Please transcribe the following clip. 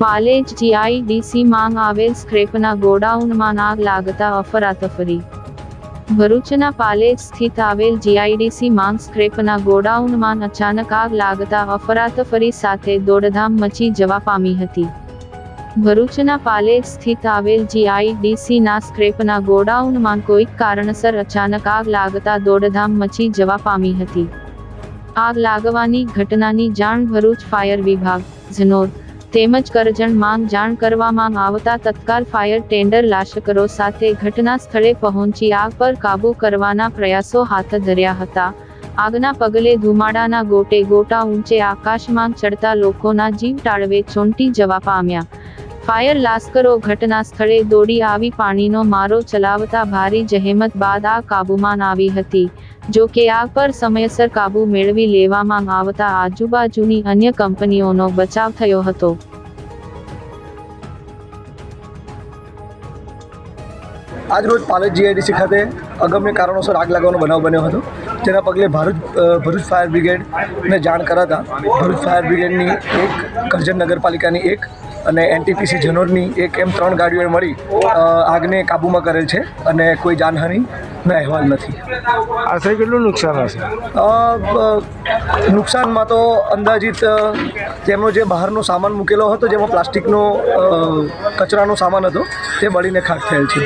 Palej GIDC માંગ આવેલ સ્ક્રેપના ગોડાઉનમાં આગ લાગતા અફરાતફરી. ભરૂચના પાલેજ સ્થિત આવેલ જીઆઈડીસી માંગ સ્ક્રેપના ગોડાઉનમાં અચાનક આગ લાગતા અફરાતફરી સાથે દોડધામ મચી જવા પામી હતી. ભરૂચના પાલેજ સ્થિત આવેલ જીઆઈડીસીના સ્ક્રેપના ગોડાઉનમાં કોઈક કારણસર અચાનક આગ લાગતા દોડધામ મચી જવા પામી હતી. આગ લાગવાની ઘટનાની જાણ ભરૂચ ફાયર વિભાગ, ઝનોર તેમજ કરજણ માંગ જાણ કરવામાં આવતા તત્કાલ ફાયર ટેન્ડર લાશકરો સાથે ઘટના સ્થળે પહોંચી આગ પર કાબૂ કરવાના પ્રયાસો હાથ ધર્યા હતા. આગના પગલે ધુમાડાના ગોટે ગોટા ઊંચે આકાશમાં ચડતા લોકોના જીવ ટાળવે ચોંટી જવા પામ્યા. ફાયર લાશ્કરો ઘટના સ્થળે દોડી આવી પાણીનો મારો ચલાવતા ભારી જહેમત બાદ આ કાબૂમાં આવી હતી, જો કે આગ પર સમયસર કાબૂ મેળવી લેવામાં આવતા આજુબાજુની અન્ય કંપનીઓનો બચાવ થયો હતો. આજરોજ પાલજ જીઆઈડીસી ખાતે અગમ્ય કારણોસર આગ લાગવાનો બનાવ બન્યો હતો. તેના પગલે ભારત ભરૂચ ફાયર બ્રિગેડને જાણ કરાતા ભરૂચ ફાયર બ્રિગેડની એક કરજણ નગરપાલિકાની એક અને એનટીપીસી જનોરની એક એમ ત્રણ ગાડીઓએ મળી આગને કાબૂમાં કરેલ છે અને કોઈ જાનહાનિના અહેવાલ નથી. આશરે કેટલું નુકસાન હશે? નુકસાનમાં તો અંદાજિત તેમનો જે બહારનો સામાન મૂકેલો હતો જેમાં પ્લાસ્ટિકનો કચરાનો સામાન હતો તે બળીને ખાક થયેલ છે.